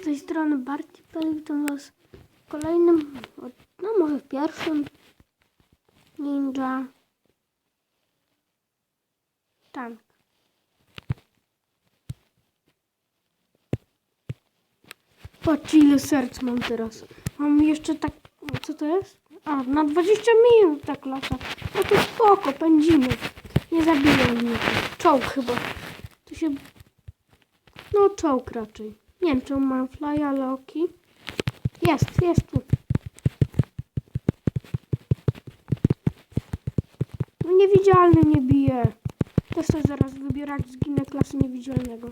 Z tej strony Barty Peli, witam was w kolejnym, no może w pierwszym Ninja Tank. Patrzcie ile serc mam teraz. Mam jeszcze tak, co to jest? A, na 20 minut tak lata. No to spoko, pędzimy. Nie zabiją mnie. Czołg chyba. Się... No czołg raczej. Nie wiem, czy on ma fly, ale oki. Jest, jest tu. No niewidzialny mnie bije. Też chcę zaraz wybierać zginę klasy niewidzialnego.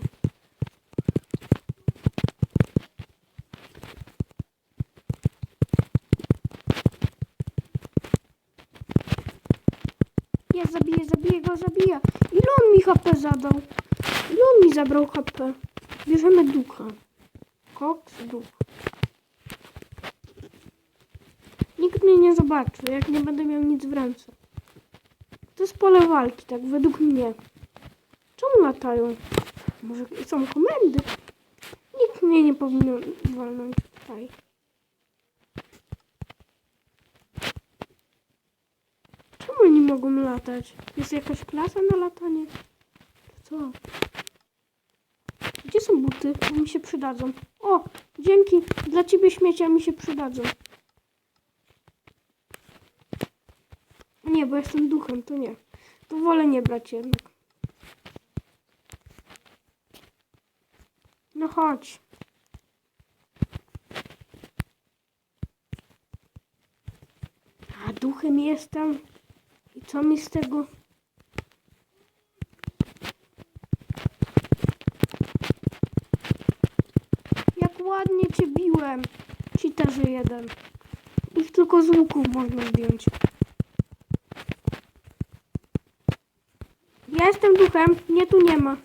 Ja zabiję, zabiję go, zabiję. Ile on mi HP zadał? Ile on mi zabrał HP? Bierzemy ducha. Koks, duch. Nikt mnie nie zobaczy, jak nie będę miał nic w ręce. To jest pole walki, tak według mnie. Czemu latają? Może są komendy? Nikt mnie nie powinien walnąć tutaj. Czemu oni mogą latać? Jest jakaś klasa na latanie? Co? Gdzie są buty? Bo mi się przydadzą. O, dzięki. Dla ciebie śmiecia mi się przydadzą. Nie, bo jestem duchem, to nie. To wolę nie brać jednak. No chodź. A duchem jestem. I co mi z tego? Jak ładnie cię biłem. Cheaterze jeden. Ich tylko z łuków można zdjąć. Ja jestem duchem. Mnie tu nie ma.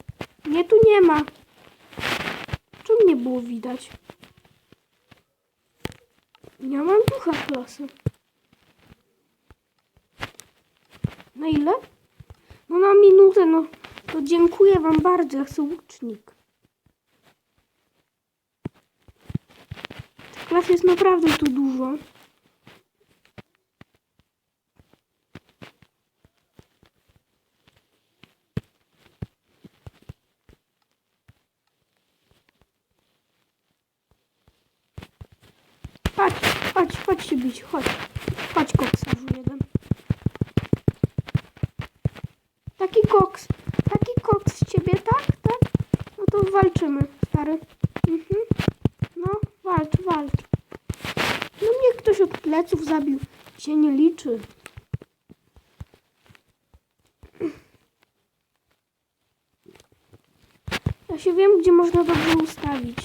Mnie tu nie ma. Czemu nie było widać? Ja mam ducha klasy. Na ile? No na minutę, no. To dziękuję wam bardzo, ja chcę łucznik. Klas jest naprawdę tu dużo. Chodź, chodź, chodź się bić, chodź. Chodź, koksarzu jeden. Taki koks, taki koks z ciebie, tak? Tak? No to walczymy, stary. Mhm. No, walcz, walcz. No mnie ktoś od pleców zabił. Się nie liczy. Ja się wiem, gdzie można dobrze ustawić.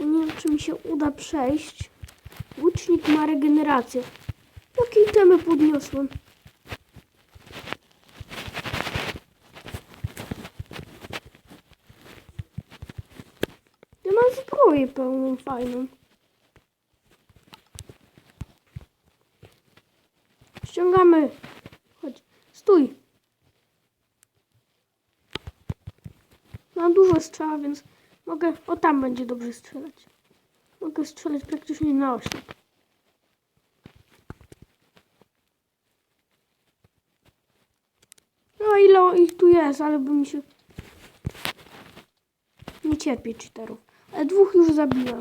Nie wiem, czy mi się uda przejść. Łucznik ma regenerację. Jakie itemy podniosłem? Ja mam zbroję pełną, fajną. Ściągamy. Chodź, stój. Mam dużo strzała, więc mogę... O, tam będzie dobrze strzelać. Mogę strzelać praktycznie na oślep. No ile ich tu jest, ale by mi się... Nie cierpię cheaterów. Ale dwóch już zabiłem.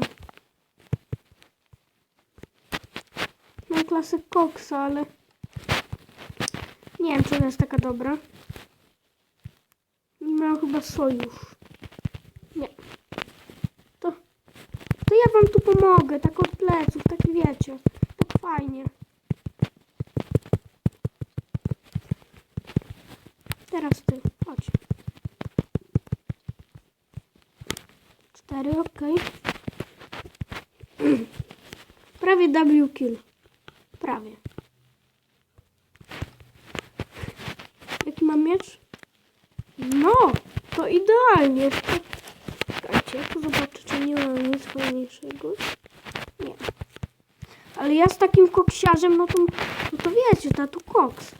Mam klasę koksa, ale... Nie wiem, czy ona jest taka dobra. Miałam chyba sojusz. Nie. To... To ja wam tu pomogę, tak od pleców, tak wiecie. Tak fajnie. Teraz ty, chodź. Cztery, okej. Prawie W kill. normalnie. Czekajcie, tu zobaczę, czy nie mam nic fajniejszego. Nie. Ale ja z takim koksiarzem, no to, no to wiecie, tatu koks.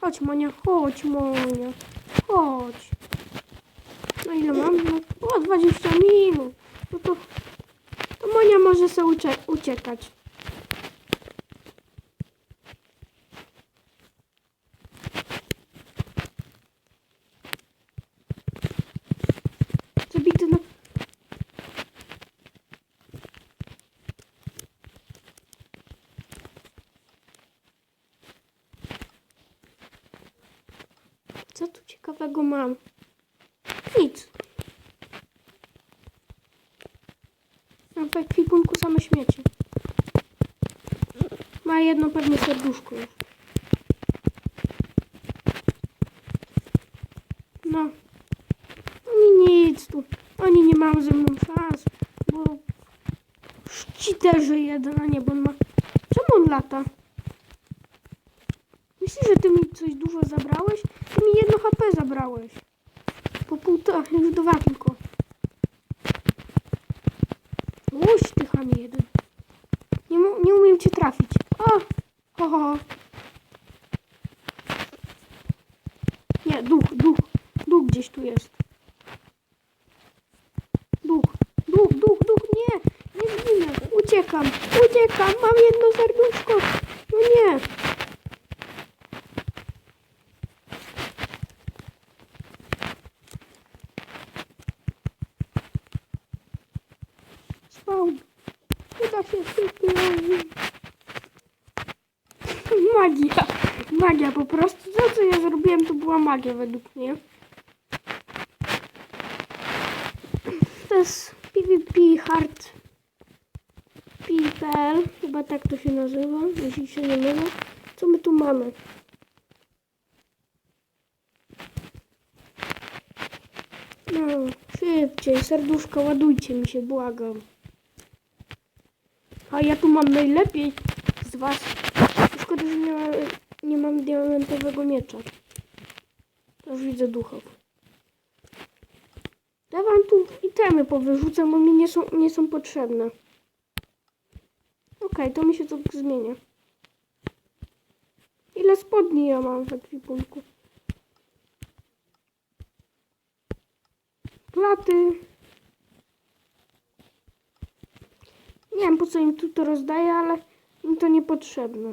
Chodź, Monia, chodź, Monia. Chodź. No ile mam? No, o, 20 minut. No to, to Monia może sobie uciekać. Ciekawego mam? Nic. Mam w ekwipunku same śmieci. Ma jedno pewnie serduszko już. No. Oni nic tu. Oni nie mają ze mną szans, bo szciterzy jeden, a nie, bo on ma... Czemu on lata? Myślisz, że ty mi coś dużo zabrałeś? Ty mi jedno HP zabrałeś. Po półtora, już dwa tylko. Łuś ty chamie jeden. Nie, nie umiem cię trafić. O! Ho, ho, ho. Nie, duch, duch. Duch gdzieś tu jest. Duch, duch, duch, duch, nie! Nie zginę. Uciekam, uciekam. Mam jedno serduszko. No nie. Spawn. Uda się szybko. Magia. Magia po prostu. To, co ja zrobiłem, to była magia według mnie. To jest PvP Hard PPL. Chyba tak to się nazywa, jeśli się nie mylę. Co my tu mamy? No, szybciej, serduszko, ładujcie mi się, błagam. A ja tu mam najlepiej z was. Że nie, ma, nie mam diamentowego miecza. Już widzę duchów. Ja wam tu itemy powyrzucam, bo mi nie są, nie są potrzebne. Okej, to mi się to zmienia. Ile spodni ja mam w ekwipunku? Platy. Nie wiem po co im tu to rozdaję, ale im to niepotrzebne.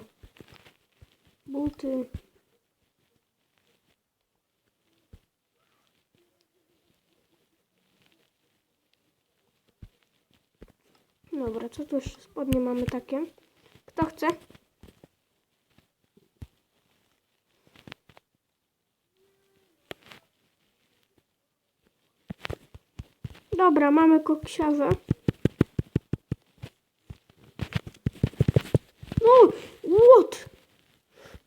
Buty. Dobra, co tu jeszcze spodnie mamy takie? Kto chce? Dobra, mamy koksiarze. No, what?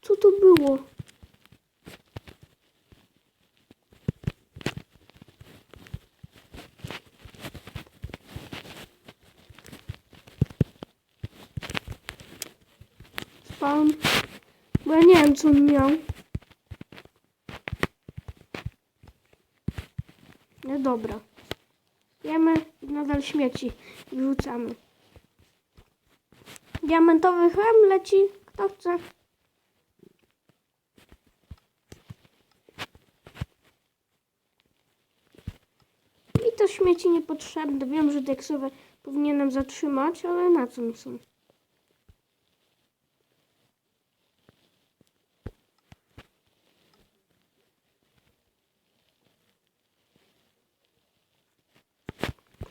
Co to było? Spawn. Bo ja nie wiem, co on miał. No dobra. Jemy i nadal śmieci wrzucamy. Diamentowy chleb leci. Kto chce? To śmieci niepotrzebne. Wiem, że teksowe powinienem zatrzymać, ale na co mi są?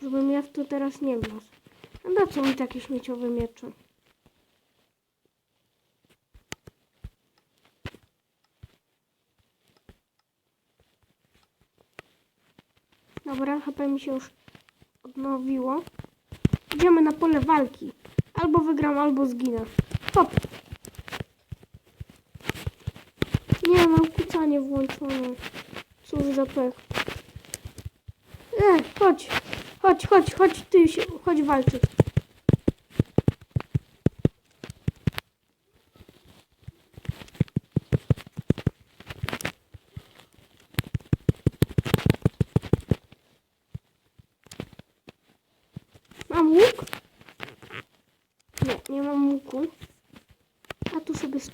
Żebym ja w to teraz nie wlazł. A na co mi takie śmieciowe miecze? Dobra, HP mi się już odnowiło. Idziemy na pole walki. Albo wygram, albo zginę. Hop! Nie, mam kucanie włączone. Cóż za pech. E, chodź. Chodź, chodź, chodź, ty się, chodź walczyć.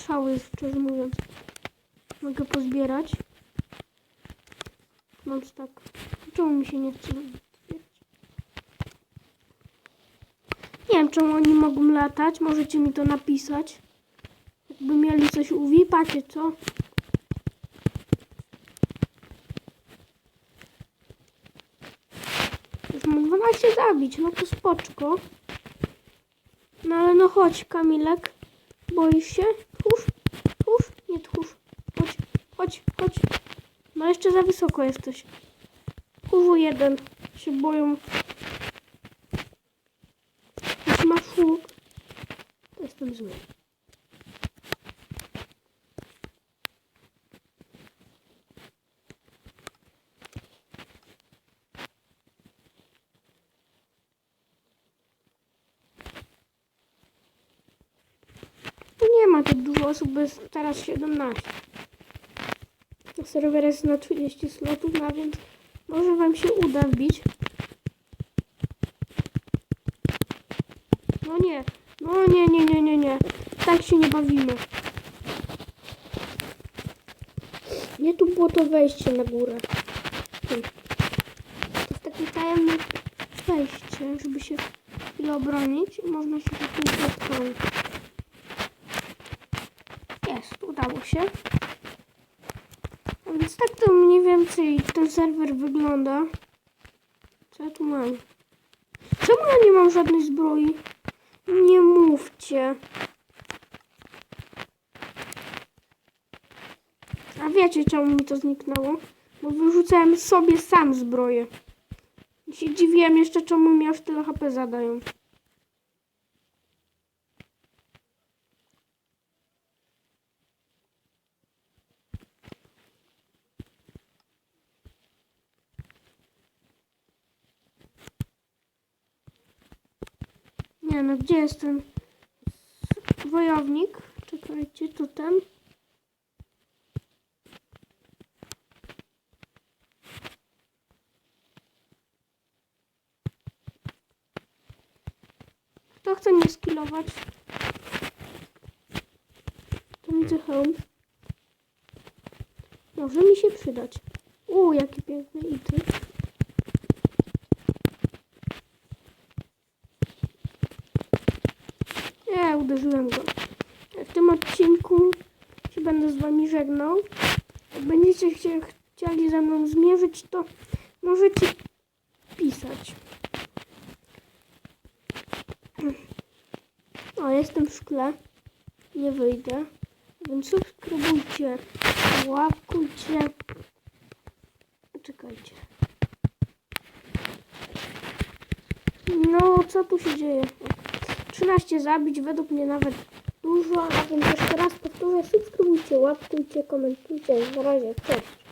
strzały, szczerze mówiąc. Mogę pozbierać. Mam tak. Czemu mi się nie chce? Nie wiem, czemu oni mogą latać. Możecie mi to napisać. Jakby mieli coś uwipacie, co? Już mam 12 zabić, no to spoczko. No ale no chodź, Kamilek. Boisz się? Tchórz, nie tchórz. Chodź, chodź, chodź. No jeszcze za wysoko jesteś. Kurwu jeden. Się boją. Masz łuk, to jestem zły. Tu nie ma tak dużo osób, bo jest teraz 17. Serwer jest na 30 slotów, no więc może wam się uda wbić. No nie, no nie, nie, nie, nie, nie. Tak się nie bawimy. Nie tu było to wejście na górę. To jest takie tajemne wejście, żeby się chwilę obronić i można się tu dotknąć. Jest, udało się. A Więc tak to mniej więcej ten serwer wygląda. Co ja tu mam? Czemu ja nie mam żadnej zbroi? Nie mówcie. A wiecie czemu mi to zniknęło? Bo wyrzucałem sobie sam zbroję. I się dziwiłem jeszcze czemu mi aż tyle HP zadają. Nie no, gdzie jest ten wojownik? Czekajcie, to ten. Kto chce mnie skillować? To widzę hełm. Może mi się przydać. U, jaki piękny ity. Nie, uderzyłem go. W tym odcinku się będę z wami żegnał. Jak będziecie chcieli ze mną zmierzyć, to możecie pisać. O, jestem w szkle. Nie wyjdę. Więc subskrybujcie, łapkujcie. Czekajcie. No, co tu się dzieje? 13 zabić, według mnie nawet dużo, a więc jeszcze raz powtórzę, subskrybujcie, łapkujcie, komentujcie. Na razie, cześć.